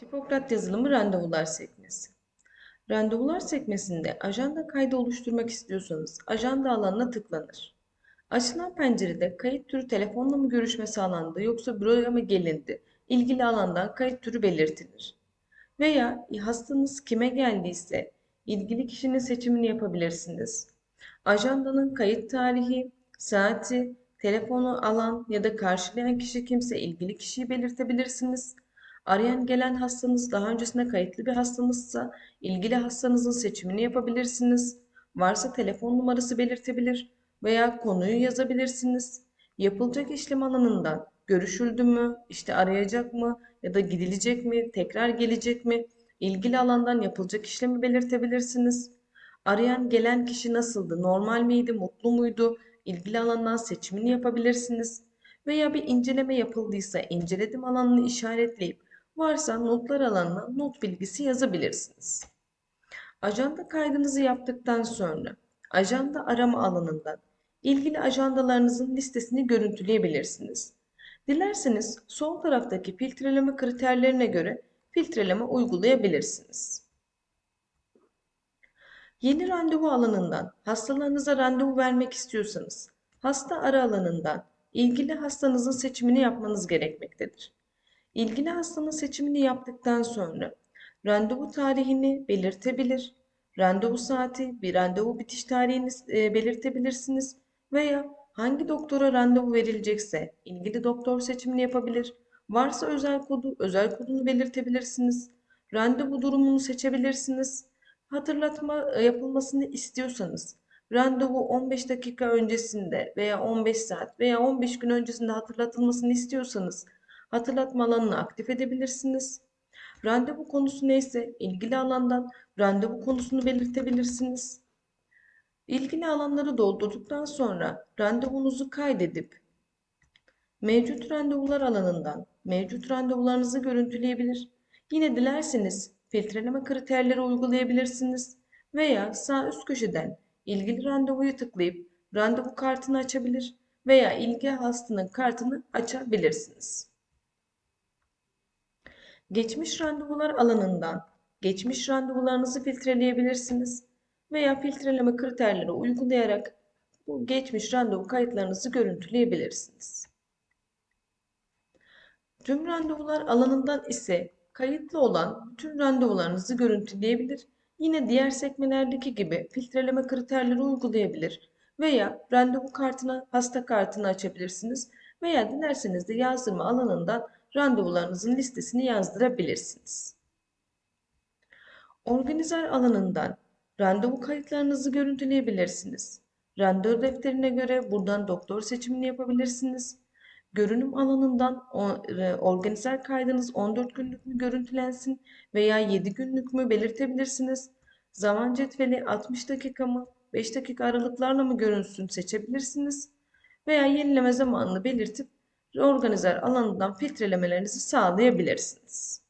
Tipokrat yazılımı randevular sekmesi. Randevular sekmesinde ajanda kaydı oluşturmak istiyorsanız ajanda alanına tıklanır. Açılan pencerede kayıt türü telefonla mı görüşme sağlandı yoksa büroya mı gelindi? İlgili alandan kayıt türü belirtilir. Veya hastanız kime geldiyse ilgili kişinin seçimini yapabilirsiniz. Ajandanın kayıt tarihi, saati, telefonu alan ya da karşılayan kişi kimse ilgili kişiyi belirtebilirsiniz. Arayan gelen hastanız daha öncesinde kayıtlı bir hastanızsa ilgili hastanızın seçimini yapabilirsiniz. Varsa telefon numarası belirtebilir veya konuyu yazabilirsiniz. Yapılacak işlem alanından görüşüldü mü, işte arayacak mı ya da gidilecek mi, tekrar gelecek mi, ilgili alandan yapılacak işlemi belirtebilirsiniz. Arayan gelen kişi nasıldı, normal miydi, mutlu muydu, ilgili alandan seçimini yapabilirsiniz. Veya bir inceleme yapıldıysa inceledim alanını işaretleyip varsa notlar alanına not bilgisi yazabilirsiniz. Ajanda kaydınızı yaptıktan sonra ajanda arama alanından ilgili ajandalarınızın listesini görüntüleyebilirsiniz. Dilerseniz sol taraftaki filtreleme kriterlerine göre filtreleme uygulayabilirsiniz. Yeni randevu alanından hastalarınıza randevu vermek istiyorsanız hasta ara alanından ilgili hastanızın seçimini yapmanız gerekmektedir. İlgili hastanın seçimini yaptıktan sonra randevu tarihini belirtebilir, randevu saati, bir randevu bitiş tarihini e, belirtebilirsiniz veya hangi doktora randevu verilecekse ilgili doktor seçimini yapabilir. Varsa özel kodu, özel kodunu belirtebilirsiniz. Randevu durumunu seçebilirsiniz. Hatırlatma e, yapılmasını istiyorsanız randevu 15 dakika öncesinde veya 15 saat veya 15 gün öncesinde hatırlatılmasını istiyorsanız hatırlatma alanını aktif edebilirsiniz. Randevu konusu neyse ilgili alandan randevu konusunu belirtebilirsiniz. İlgili alanları doldurduktan sonra randevunuzu kaydedip mevcut randevular alanından mevcut randevularınızı görüntüleyebilir. Yine dilerseniz filtreleme kriterleri uygulayabilirsiniz veya sağ üst köşeden ilgili randevuyu tıklayıp randevu kartını açabilir veya ilgili hastanın kartını açabilirsiniz. Geçmiş randevular alanından geçmiş randevularınızı filtreleyebilirsiniz veya filtreleme kriterleri uygulayarak bu geçmiş randevu kayıtlarınızı görüntüleyebilirsiniz. Tüm randevular alanından ise kayıtlı olan bütün randevularınızı görüntüleyebilir. Yine diğer sekmelerdeki gibi filtreleme kriterleri uygulayabilir veya randevu kartına hasta kartını açabilirsiniz veya dilerseniz de yazdırma alanından randevularınızın listesini yazdırabilirsiniz. Organizer alanından randevu kayıtlarınızı görüntüleyebilirsiniz. Randevu defterine göre buradan doktor seçimini yapabilirsiniz. Görünüm alanından e, organizer kaydınız 14 günlük mü görüntülensin veya 7 günlük mü belirtebilirsiniz. Zaman cetveli 60 dakika mı 5 dakika aralıklarla mı görünsün seçebilirsiniz. Veya yenileme zamanını belirtip organizer alanından filtrelemelerinizi sağlayabilirsiniz.